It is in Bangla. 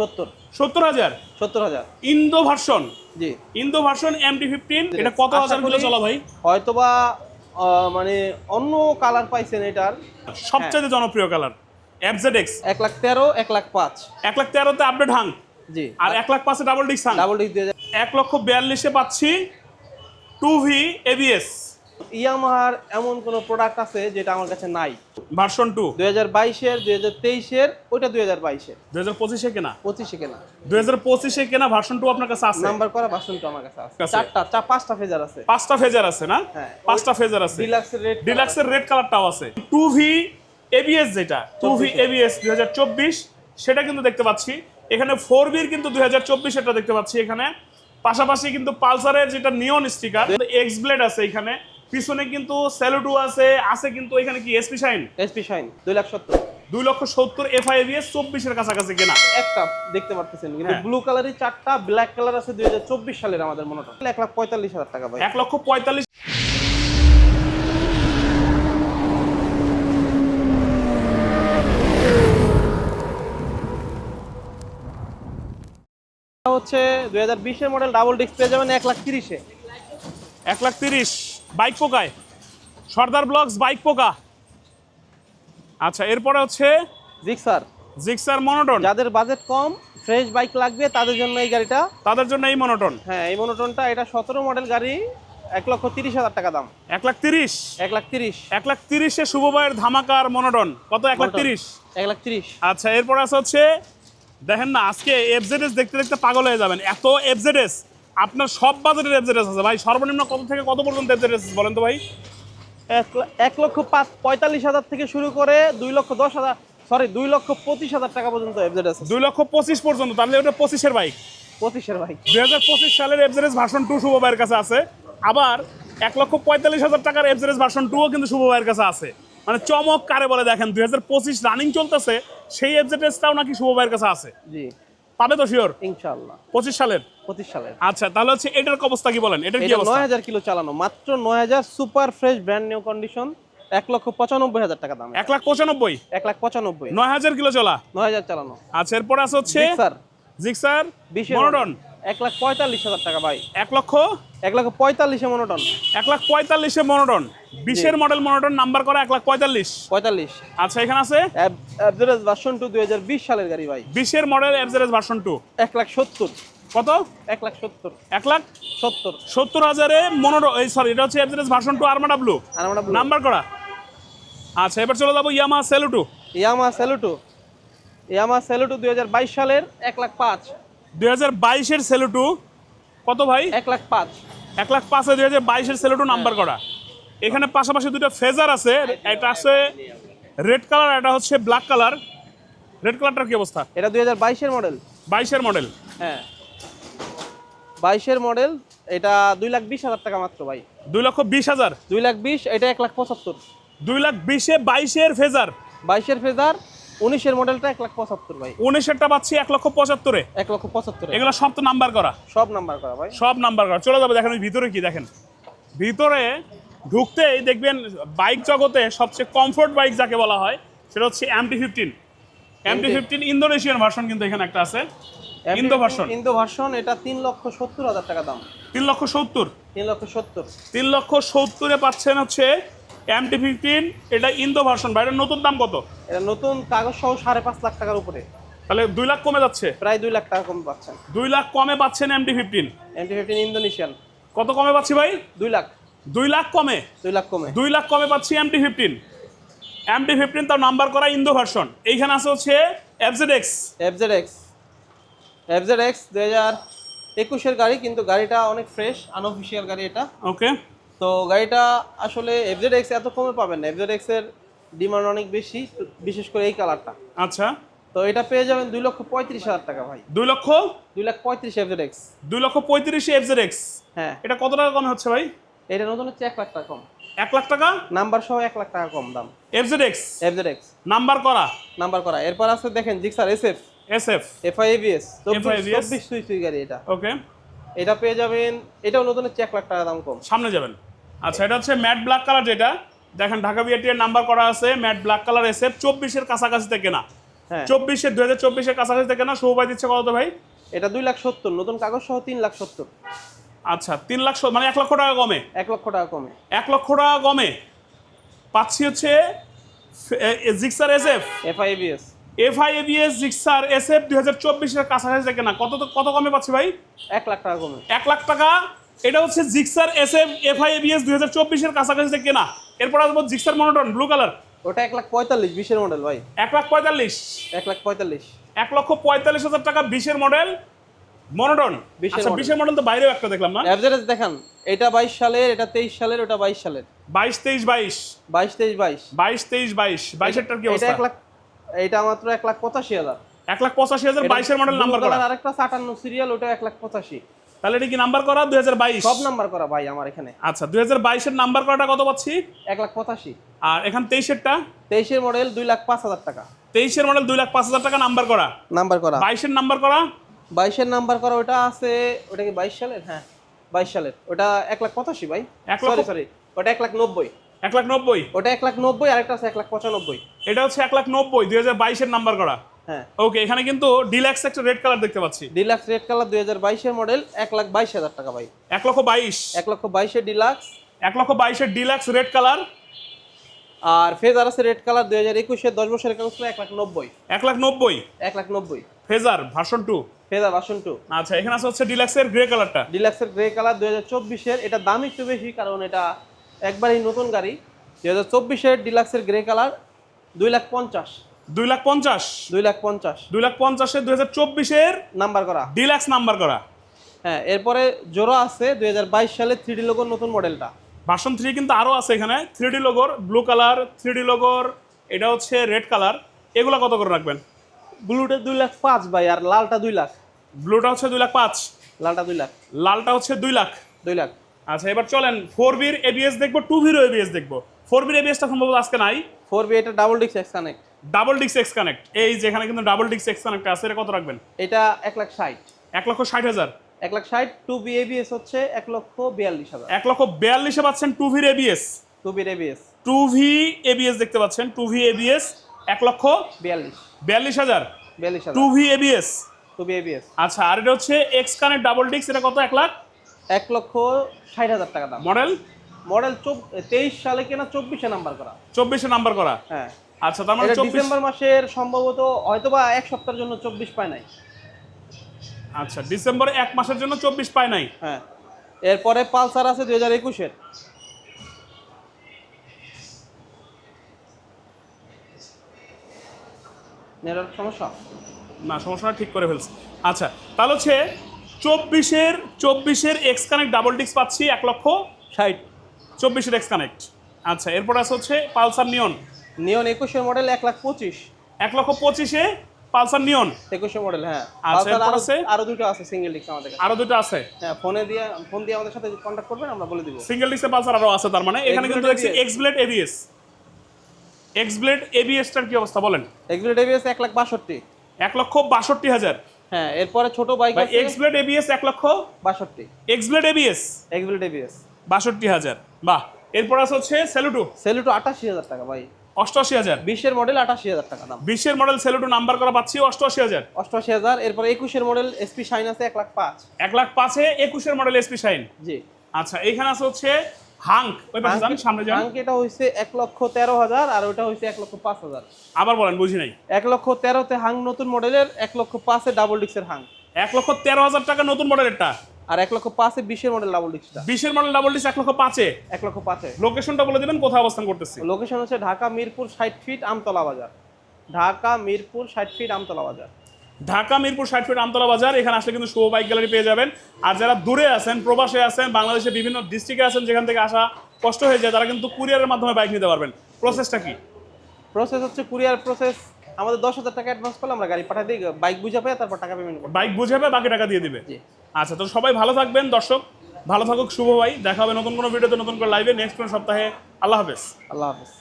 সত্তর। সত্তর হাজার? সত্তর হাজার। Indo version? জি। ইন্দো ভার্সন এমটি ফিফটিন এটা কত হাজার কিলো চলা ভাই? হয়তোবা মানে অন্য কালার পাইছেন এটার। সবচেয়ে জনপ্রিয় কালার এক্স এক লাখ তেরো এক লাখ পাঁচ। এক লাখ তেরোতে আপডেট হাং। জি। আর এক লাখ পাঁচে ডাবল ডিক্স হাং। ডাবল ডিস্ক দুই এক লক্ষ বিয়াল্লিশে পাচ্ছি টু ভি এবিএস ইয়ামাহার এমন কোনো প্রোডাক্ট আছে যেটা আমার কাছে নাই? ভার্সন টু দুই হাজার বাইশের দুই হাজার তেইশের ওইটা দুই হাজার বাইশের। দুই হাজার পঁচিশে কেনা? পঁচিশে কেনা। দুই হাজার পঁচিশে কেনা ভার্সন টু আপনার কাছে আছে? নাম্বার করা বাসনটা আমার কাছে আছে। চারটা চা পাঁচটা ফেজার আছে। পাঁচটা ফেজার আছে না? হ্যাঁ। পাঁচটা ফেজার আছে। ডিলাক্সের রেট ডিলাক্সের রেড কালারটাও আছে। টু ভি এবিএস যেটা টু ভি এবিএস দুই হাজার চব্বিশ সেটা কিন্তু দেখতে পাচ্ছি। এখানে ফোর বির কিন্তু দুই হাজার চব্বিশ এটা দেখতে পাচ্ছি এখানে। পাশাপাশি কিন্তু পালসারের যেটা নিয়ন স্টিকার এক্স ব্লেড আছে এখানে। পিছনে কিন্তু স্যালুটু আছে আছে কিন্তু এখানে কি এসপি শাইন এসপি শাইন দুই লাখ সত্তর। দুই লক্ষ সত্তর এফআই এবিএস চব্বিশের কাছাকাছি কেনা। একটা দেখতে পারতেছেন কিন্তু হ্যাঁ। ব্লু কালারের চারটা ব্ল্যাক কালার আছে দুই হাজার চব্বিশ সালের আমাদের মনোটন এক লাখ পঁয়তাল্লিশ হাজার টাকা ভাই। এক লক্ষ পঁয়তাল্লিশ হচ্ছে দুই হাজার বিশের মডেল ডাবল ডিস্ক পেয়ে যাবেন এক লাখ তিরিশে। এক লাখ তিরিশ বাইক পোকায়। সর্দার ব্লকস বাইক পোকা। আচ্ছা এরপরে হচ্ছে জিক্সার। Gixxer monotone. যাদের বাজেট কম ফ্রেশ বাইক লাগবে তাদের জন্য এই গাড়িটা। তাদের জন্য এই মনোটন। হ্যাঁ এই মনোটনটা এটা সতেরো মডেল গাড়ি এক লক্ষ তিরিশ হাজার টাকা দাম। এক লাখ তিরিশ। এক লাখ তিরিশ। এক লাখ তিরিশে শুভবাইয়ের ধামাকার মনোটন। কত? এক লাখ তিরিশ। এক লাখ তিরিশ। আচ্ছা এরপর আছে হচ্ছে দেখেন না আজকে এফজেডএস দেখতে দেখতে পাগল হয়ে যাবেন। এত এফজেডএস আপনার সব বাজারের এফজেডএস আছে ভাই। সর্বনিম্ন কত থেকে কত পর্যন্ত এফজেডএস বলেন তো ভাই? এক লক্ষ পাঁচ পঁয়তাল্লিশ হাজার থেকে শুরু করে দুই লক্ষ দশ হাজার সরি দুই লক্ষ পঁচিশ হাজার টাকা পর্যন্ত এফজেড আছে। দুই লক্ষ পঁচিশ পর্যন্ত তাহলে ওটা পঁচিশের বাইক পঁচিশের বাইক দুই হাজার পঁচিশ সালের এফজেডএস ভার্সন টু শুভ ভাইয়ের কাছে আছে। আবার এক লক্ষ পঁয়তাল্লিশ হাজার টাকার এফজেডএস ভার্সন টুও কিন্তু শুভ ভাইয়ের কাছে আছে। মানে চমক কারে বলে দেখেন দুই হাজার পঁচিশ রানিং চলতেছে সেই এফজেডএসটাও নাকি শুভ ভাইয়ের কাছে আছে। জি। পাবে তো শিওর ইনশাল্লাহ পঁচিশ সালের? পঁচিশ সালের। আচ্ছা তাহলে হচ্ছে এটার অবস্থা কি বলেন? এটার কি অবস্থা? নয় হাজার কিলো চালানো মাত্র নয় হাজার super fresh brand new condition এক লক্ষ পঁচানব্বই হাজার টাকা দাম। এক লাখ পঁচানব্বই? এক লাখ পঁচানব্বই। নয় হাজার কিলো চলা? নয় হাজার চালানো। আচ্ছা এরপর আছে হচ্ছে স্যার জিক্সার বিশে মনোটন এক লাখ পঁয়তাল্লিশ হাজার টাকা ভাই। এক লক্ষ? এক লক্ষ পঁয়তাল্লিশে মনোটন। এক লাখ পঁয়তাল্লিশে মনোটন। বিশের মডেল মনোটন নাম্বার করা এক লাখ পঁয়তাল্লিশ। পঁয়তাল্লিশ। আচ্ছা এখানে আছে? অ্যাভারেজ ভার্সন টু দুই হাজার বিশ সালের গাড়ি ভাই। বিশের মডেল এফজেডএস ভার্সন টু এক লাখ সত্তর। কত? এক লাখ সত্তর। এক লাখ? সত্তর। সত্তর হাজারে মনোটন এই সরি এটা হচ্ছে FZS version two Armada blue আর আমরা নাম্বার করা। আচ্ছা এবার চলে যাব ইয়ামা সেলুটু ইয়ামা সেলুটু ইয়ামা সেলুটু দুই হাজার বাইশ সালের এক লাখ পাঁচ। দুই হাজার বাইশের সেলুটু কত ভাই? এক লাখ পাঁচ। এক লাখ পাঁচে দুই হাজার বাইশের সেলুটু নাম্বার করা। এখানে পাশাপাশি দুটো ফেজার আছে। একটা আছে রেড কালার এটা হচ্ছে ব্ল্যাক কালার রেড কালারটার কি অবস্থা? এটা দুই হাজার বাইশের মডেল বাইশের মডেল হ্যাঁ। বাইশের মডেল এটা দুই লাখ বিশ হাজার টাকা মাত্র ভাই। দুই লক্ষ বিশ হাজার। দুই লাখ বিশ এটা এক লাখ পঁচাত্তর। দুই লাখ বিশে বাইশের ফেজার বাইশের ফেজার উনিশের মডেলটা এক লাখ পঁচাত্তর ভাই। উনিশেরটা পাচ্ছি এক লক্ষ পঁচাত্তরে। এক লক্ষ পঁচাত্তর। এগুলো সব তো নাম্বার করা। সব নাম্বার করা ভাই। সব নাম্বার করা। চলে যাবে দেখেন ভিতরে কি দেখেন। ভিতরে ঢুকতেই দেখবেন বাইক জগতে সবচেয়ে কমফোর্ট বাইক যাকে বলা হয় সেটা হচ্ছে MT fifteen MT fifteen Indonesian version কিন্তু এখানে একটা আছে। ইন্দো ভার্সন ইন্দো ভার্সন এটা তিন লক্ষ সত্তর হাজার টাকা দাম। তিন লক্ষ সত্তর। তিন লক্ষ সত্তর। তিন লক্ষ সত্তরে পাচ্ছেন হচ্ছে এমটি ফিফটিন এটা ইন্দো ভার্সন এটার নতুন দাম কত? এটা নতুন কাগজ সহ সাড়ে পাঁচ লাখ টাকার উপরে। তাহলে দুই লাখ কমে যাচ্ছে? প্রায় দুই লাখ টাকা কম পাচ্ছেন দুই লাখ কমে পাচ্ছেন MT fifteen MT fifteen Indonesian কত কমে পাচ্ছি ভাই? দুই লাখ। দুই লাখ কমে? দুই লাখ কমে। দুই লাখ কমে পাচ্ছি এমটি ফিফটিন এমটি ফিফটিন তার নাম্বার করা ইন্দো ভার্সন এইখানে আছে হচ্ছে FZ X FZ X FZ X দুই হাজার একুশের গাড়ি কিন্তু গাড়িটা অনেক ফ্রেশ আনঅফিসিয়াল গাড়ি এটা। ওকে তো গাড়িটা আসলে এফজেড এক্স এত কমে পাবেন না। এফজেড এক্সের ডিমান্ড অনেক বেশি বিশেষ করে এই কালারটা আচ্ছা। তো এটা পেয়ে যাবেন দুই লক্ষ পঁয়ত্রিশ হাজার টাকা ভাই। দুই লক্ষ? দুই লাখ পঁয়ত্রিশ এফজেড এক্স দুই লক্ষ পঁয়ত্রিশে এফজেড এক্স হ্যাঁ। এটা কত টাকা কমে হচ্ছে ভাই? এটা নতুন হচ্ছে এক লাখ টাকা কম। এক লাখ টাকা? নাম্বার সহ এক লাখ টাকা কম দাম। FZ X FZ X number করা? নাম্বার করা। এরপর আছে দেখেন Gixxer S F S F FI ABS FIABS চব্বিশ সুই সুই গাড়ি এটা। ওকে এটা পেয়ে যাবেন এটাও নতুন হচ্ছে এক লাখ টাকা দাম কম। সামনে যাবেন। আচ্ছা এটা হচ্ছে ম্যাট ব্ল্যাক কালার যেটা। দেখেন ঢাকা এর নাম্বার করা আছে ম্যাট ব্ল্যাক কালার এসে চব্বিশের কাছাকাছিতে কেনা। হ্যাঁ। চব্বিশের দুই হাজার চব্বিশের কাছাকাছি থেকে না শুভ ভাই দিচ্ছে কত ভাই? এটা দুই লাখ সত্তর নতুন কাগজ সহ তিন লাখ সত্তর। আচ্ছা তিন লাখ মানে এক লক্ষ টাকা কমে? এক লক্ষ টাকা কমে। এক লক্ষ টাকা কমে। পাচ্ছি হচ্ছে Gixxer S F FIABS F I ABS Gixxer S F দুই হাজার চব্বিশের কাছাকাছি থেকে না কত কত কমে পাচ্ছি ভাই? এক লাখ টাকা কমে। এক লাখ টাকা এটা হচ্ছে Gixxer S F F I ABS দুই হাজার চব্বিশের কাছাকাছি থেকে কেনা। এরপর আসব জিক্সার মনোটন ব্লু কালার ওটা এক লাখ পঁয়তাল্লিশ বিশের মডেল ভাই। এক লাখ পঁয়তাল্লিশ। এক লাখ পঁয়তাল্লিশ। এক লক্ষ পঁয়তাল্লিশ হাজার টাকা বিশের মডেল। মনোটন বিশের আচ্ছা বিশের মডেল তো বাইরেও একটা দেখলাম না? অ্যাভারেজ দেখান। এটা বাইশ সালের এটা তেইশ সালের ওটা বাইশ সালের। বাইশ তেইশ বাইশ। বাইশ তেইশ বাইশ। বাইশ তেইশ বাইশ। বাইশেরটার কি এটা অবস্থা? এক লাখ এটা মাত্র এক লাখ পঁচাশি হাজার। এক লাখ পঁচাশি হাজার বাইশের মডেল নাম্বার আরেকটা সাতান্ন সিরিয়াল ওটা এক লাখ পঁচাশি। তাহলে এটা কি নাম্বার করা? দুই হাজার বাইশ? সব নাম্বার করা ভাই আমার এখানে। আচ্ছা দুই হাজার বাইশের নাম্বার করাটা কত পাচ্ছি? এক লাখ পঁচাশি। আর এখান তেইশেরটা? তেইশের মডেল দুই লাখ পাঁচ হাজার টাকা। তেইশের মডেল দুই লাখ পাঁচ হাজার টাকা নাম্বার করা। নাম্বার করা। বাইশের নাম্বার করা? বাইশের নাম্বার করা ওটা আছে ওটা কি বাইশ সালের? হ্যাঁ বাইশ সালের। ওটা এক লাখ পঁচাশি ভাই। এক সরি সরি ওটা এক লাখ নব্বই। এক লাখ নব্বই? ওটা এক লাখ নব্বই আরেকটা আছে এক লাখ পঁচানব্বই। এটা হচ্ছে এক লাখ নব্বই দুই হাজার বাইশের নাম্বার করা। হ্যাঁ। ওকে এখানে কিন্তু ডিলাক্স একটা রেড কালার দেখতে পাচ্ছি। ডিলাক্স রেড কালার দুই হাজার বাইশের মডেল এক লাখ বাইশ হাজার টাকা ভাই। এক লক্ষ বাইশ। এক লক্ষ বাইশের ডিলাক্স এক লক্ষ বাইশের ডিলাক্স রেড কালার আর ফেজার আছে রেড কালার দুই হাজার একুশের দশ বছরের কাগজ এক লাখ নব্বই। এক লাখ নব্বই। এক লাখ নব্বই। Fazer version two Fazer version two আচ্ছা এখানে আছে হচ্ছে ডিলাক্সের গ্রে কালারটা ডিলাক্সের গ্রে কালার দুই হাজার চব্বিশের এটা দাম একটু বেশি কারণ এটা একবারই নতুন গাড়ি। দুই হাজার চব্বিশের ডিলাক্সের গ্রে কালার দুই লাখ পঞ্চাশ। দুই লাখ পঞ্চাশ। দুই লাখ পঞ্চাশ। দুই লাখ পঞ্চাশের দুই হাজার চব্বিশের নাম্বার করা। ডিলাক্স নাম্বার করা। হ্যাঁ এরপরে জোড়া আছে দুই হাজার বাইশ সালে থ্রি ডি লোগোর নতুন মডেলটা। ভার্সন থ্রি কিন্তু আরও আছে এখানে। থ্রি ডি লোগোর ব্লু কালার থ্রি ডি লোগোর এটা হচ্ছে রেড কালার। এগুলো কত করে রাখবেন? ব্লুটা দুই লাখ পাঁচ ভাই আর লালটা দুই লাখ। ব্লুটা হচ্ছে দুই লাখ পাঁচ। লালটা দুই লাখ। লালটা হচ্ছে দুই লাখ। দুই লাখ। আচ্ছা এবার চলেন ফোর বির এবিএস দেখব টু বিরও এবিএস দেখব। ফোর বির এবিএসটা সম্ভবত আজকে নাই। ফোর বি এটা ডাবল ডিক্স এক্স কানেক্ট ডাবল ডিক্স এক্স কানেক্ট এই যেখানে কিন্তু ডাবল ডিক্স এক্স কানেক্ট আছে এটা কত রাখবেন? এটা এক লাখ ষাট। এক লক্ষ ষাট হাজার। এক লাখ ষাট টু বি এবিএস হচ্ছে এক লক্ষ বিয়াল্লিশ হাজার। এক লক্ষ বিয়াল্লিশে পাচ্ছেন টু ভির এবিএস টু বির এবিএস টু ভি এবিএস দেখতে পাচ্ছেন টু ভি এবিএস এক লক্ষ বিয়াল্লিশ। বিয়াল্লিশ হাজার। বিয়াল্লিশ টু হাজার V ABS two V ABS আচ্ছা আর এটা হচ্ছে এক্স কানেক্ট ডাবল ডিক্স এটা কত? এক লাখ? এক লক্ষ ষাট হাজার টাকা দাম। মডেল? মডেল তেইশ সালে কেনা চব্বিশে নাম্বার করা। চব্বিশে নাম্বার করা। হ্যাঁ। আচ্ছা তার মানে ডিসেম্বর মাসের সম্ভবত হয়তোবা এক সপ্তাহের জন্য চব্বিশ পায় নাই। আচ্ছা ডিসেম্বরে এক মাসের জন্য চব্বিশ পায় নাই। হ্যাঁ। এরপরে পালসার আছে দুই হাজার একুশের। নেটওয়ার্ক সমস্যা? না সমস্যাটা ঠিক করে ফেলছে। আচ্ছা তাহলে হচ্ছে চব্বিশের চব্বিশের এক্স কানেক্ট ডাবল ডিক্স পাচ্ছি এক লক্ষ ষাট। চব্বিশের এক্স কানেক্ট আচ্ছা এরপর আছে হচ্ছে পালসার নিয়ন নিয়ন একুশের মডেল এক লাখ পঁচিশ। এক লক্ষ পঁচিশে পালসার নিয়ন একুশে মডেল হ্যাঁ। আরো- আছে? আরও দুটো আছে সিঙ্গেল ডিস্ক আমাদের আরও দুটো আছে? হ্যাঁ ফোনে দিয়ে ফোন দিয়ে আমাদের সাথে কন্ট্যাক্ট করবেন আমরা বলে দিব। সিঙ্গেল ডিক্সে পালসার আরও আছে তার মানে। এখানে কিন্তু দেখছি X Blade ABS X Blade এবিএসটার কি অবস্থা বলেন? এগুলো এবিএস এক লাখ বাষট্টি। এক লক্ষ বাষট্টি হাজার। হ্যাঁ এরপরে ছোট বাইক এক্স ব্লেড এবিএস এক লক্ষ বাষট্টি। এক্স ব্লেড এবিএস এগুলো এবিএস বাষট্টি হাজার। বাহ এরপর আছে হচ্ছে সেলুটু সেলুটো আটাশি হাজার টাকা ভাই। অষ্টআশি হাজার। বিশের মডেল আটাশি হাজার টাকা দাম। বিশের মডেল সেলুটু নাম্বার করা পাচ্ছি অষ্টআশি হাজার। অষ্টআশি হাজার এরপরে একুশের মডেল এসপি শাইন আছে এক লাখ পাঁচ। এক লাখ পাঁচে একুশের মডেল এসপি শাইন জি। আচ্ছা এইখানে আছে হচ্ছে হাঙ্ক। ওই পাশে যান সামনে যান। হাঙ্ক এটা হয়েছে এক লক্ষ তেরো হাজার আর ওটা হয়েছে এক লক্ষ পাঁচ হাজার। আবার বলেন বুঝি নাই। এক লক্ষ তেরোতে হাং নতুন মডেলের এক লক্ষ পাঁচে ডাবল ডিক্সের হাং এক লক্ষ তেরো হাজার টাকা নতুন মডেলেরটা আর এক লক্ষ পাঁচে বিশের মডেল ডাবল ডিক্সটা বিশের মডেল ডাবল ডিস এক লক্ষ পাঁচে এক লক্ষ পাঁচে লোকেশনটা বলে দেবেন কোথায় অবস্থান করতেছি? লোকেশন হচ্ছে ঢাকা মিরপুর ষাট ফিট আমতলা বাজার। ঢাকা মিরপুর ষাট ফিট আমতলা বাজার। ঢাকা মিরপুর ষাট ফিট আমতলা বাজার এখানে আসলে কিন্তু শুভ বাইক গ্যালারি পেয়ে যাবেন। আর যারা দূরে আছেন প্রবাসে আছেন বাংলাদেশের বিভিন্ন ডিস্ট্রিক্টে আছেন যেখান থেকে আসা কষ্ট হয়ে যায় তারা কিন্তু কুরিয়ারের মাধ্যমে বাইক নিতে পারবেন। প্রসেসটা কি? প্রসেস হচ্ছে কুরিয়ার প্রসেস আমাদের দশ হাজার টাকা অ্যাডভান্স করলে আমরা গাড়ি পাঠাই দিই বাইক বুঝাবে তারপর টাকা পেমেন্ট করব বাইক বুঝাবে বাকি টাকা দিয়ে দিবে। আচ্ছা তো সবাই ভালো থাকবেন দর্শক। ভালো থাকুক শুভ ভাই। দেখা হবে নতুন কোনো ভিডিওতে নতুন করে লাইভে নেক্সট কোনো সপ্তাহে। আল্লাহ হাফেজ। আল্লাহ হাফেজ।